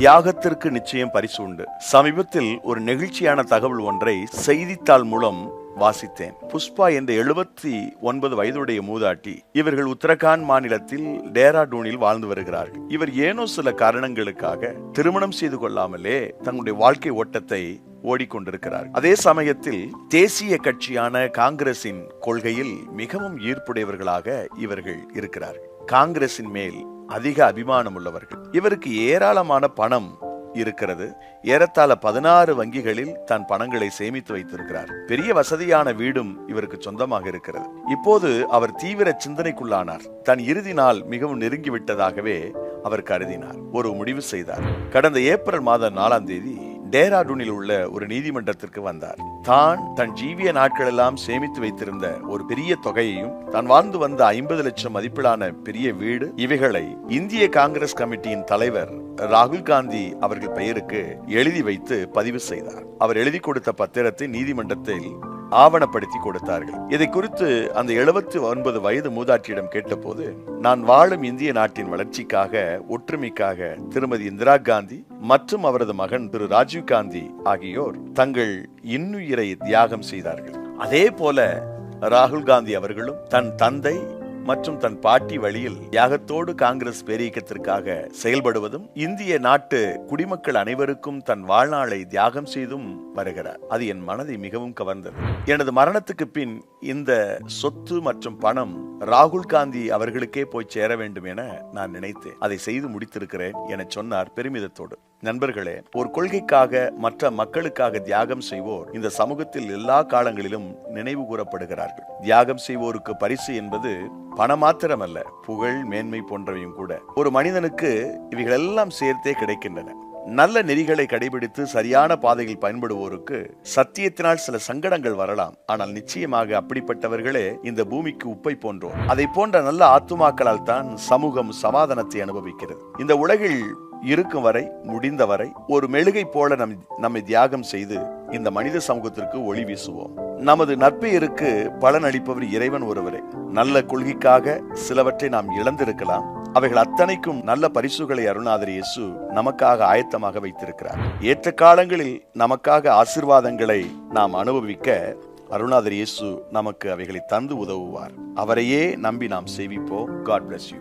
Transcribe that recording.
தியாகத்திற்கு நிச்சயம் பரிசு உண்டு சமீபத்தில் ஒரு நெகிழ்ச்சியான தகவல் ஒன்றை செய்தித்தாள் மூலம் வாசித்தேன். புஷ்பா என்ற எழுபத்தி ஒன்பது வயதுடைய மூதாட்டி இவர்கள் உத்தரகாண்ட் மாநிலத்தில் டேராடூனில் வாழ்ந்து வருகிறார்கள். இவர் ஏனோ சில காரணங்களுக்காக திருமணம் செய்து கொள்ளாமலே தங்களுடைய வாழ்க்கை ஓட்டத்தை ஓடிக்கொண்டிருக்கிறார். அதே சமயத்தில் தேசிய கட்சியான காங்கிரசின் கொள்கையில் மிகவும் ஈர்ப்புடையவர்களாக இவர்கள் இருக்கிறார்கள். காங்கிரசின் மேல் அதிக அபிமானம் உள்ளவர்கள். இவருக்கு ஏராளமான பணம் இருக்கிறது. ஏறத்தாழ பதினாறு வங்கிகளில் தன் பணங்களை சேமித்து வைத்திருக்கிறார். பெரிய வசதியான வீடும் இவருக்கு சொந்தமாக இருக்கிறது. இப்போது அவர் தீவிர சிந்தனைக்குள்ளானார். தன் இறுதி நாள் மிகவும் நெருங்கிவிட்டதாகவே அவர் கருதினார். ஒரு முடிவு செய்தார். கடந்த ஏப்ரல் மாதம் நாலாம் தேதி டேராடூனில் உள்ள ஒரு நீதிமன்றத்திற்கு வந்தார். தான் தன் ஜீவிய நாட்களெல்லாம் சேமித்து வைத்திருந்த ஒரு பெரிய தொகையையும் தான் வாழ்ந்து வந்த ஐம்பது லட்சம் மதிப்பிலான பெரிய வீடு இவைகளை இந்திய காங்கிரஸ் கமிட்டியின் தலைவர் ராகுல் காந்தி அவர்கள் பெயருக்கு எழுதி வைத்து பதிவு செய்தார். அவர் எழுதி கொடுத்த பத்திரத்தை நீதிமன்றத்தில் ஆவணப்படுத்தி கொடுத்தார்கள். இதை குறித்து அந்த எழுபத்தி ஒன்பது வயது மூதாட்டியிடம் கேட்டபோது நான் வாழும் இந்திய நாட்டின் வளர்ச்சிக்காக ஒற்றுமைக்காக திருமதி இந்திரா காந்தி மற்றும் அவரது மகன் திரு ராஜீவ் காந்தி ஆகியோர் தங்கள் இன்னுயிரை தியாகம் செய்தார்கள். அதே போல ராகுல் காந்தி அவர்களும் தன் தந்தை மற்றும் தன் பாட்டி வழியில் தியாகத்தோடு காங்கிரஸ் பேரியக்கத்திற்காக செயல்படுவதும் இந்திய நாட்டு குடிமக்கள் அனைவருக்கும் தன் வாழ்நாளை தியாகம் செய்தும் வருகிறார். அது என் மனதை மிகவும் கவர்ந்தது. எனது மரணத்துக்கு பின் இந்த சொத்து மற்றும் பணம் ராகுல் காந்தி அவர்களுக்கே போய் சேர வேண்டும் என நான் நினைத்தேன். அதை செய்து முடித்திருக்கிறேன் என சொன்னார் பெருமிதத்தோடு. நண்பர்களே ஒரு கொள்கைக்காக மற்ற மக்களுக்காக தியாகம் செய்வோர் இந்த சமூகத்தில் எல்லா காலங்களிலும் நினைவு கூறப்படுகிறார்கள். தியாகம் செய்வோருக்கு பரிசு என்பது பணம் மாத்திரமல்ல புகழ் மேன்மை போன்றவையும் கூட. ஒரு மனிதனுக்கு இவைகள் எல்லாம் சேர்த்தே கிடைக்கின்றன. நல்ல நெறிகளை கடைபிடித்து சரியான பாதையில் பயன்படுவோருக்கு சத்தியத்தினால் சில சங்கடங்கள் வரலாம். ஆனால் நிச்சயமாக அப்படிப்பட்டவர்களே இந்த பூமிக்கு உப்பை போன்றோர். அதை போன்ற நல்ல ஆத்துமாக்களால் தான் சமூகம் சமாதானத்தை அனுபவிக்கிறது. இந்த உலகில் இருக்கும் வரை முடிந்த வரை ஒரு மெழுகை போல நம் நம்மை தியாகம் செய்து இந்த மனித சமூகத்திற்கு ஒளி வீசுவோம். நமது நற்பெயருக்கு பலன் அளிப்பவர் இறைவன் ஒருவரே. நல்ல கொள்கைக்காக சிலவற்றை நாம் இழந்திருக்கலாம். அவைகள் அத்தனைக்கும் நல்ல பரிசுகளை அருணாதர் இயேசு நமக்காக ஆயத்தமாக வைத்திருக்கிறார். ஏற்ற காலங்களில் நமக்காக ஆசிர்வாதங்களை நாம் அனுபவிக்க அருணாதர் இயேசு நமக்கு அவைகளை தந்து உதவுவார். அவரையே நம்பி நாம் சேவிப்போம். God bless you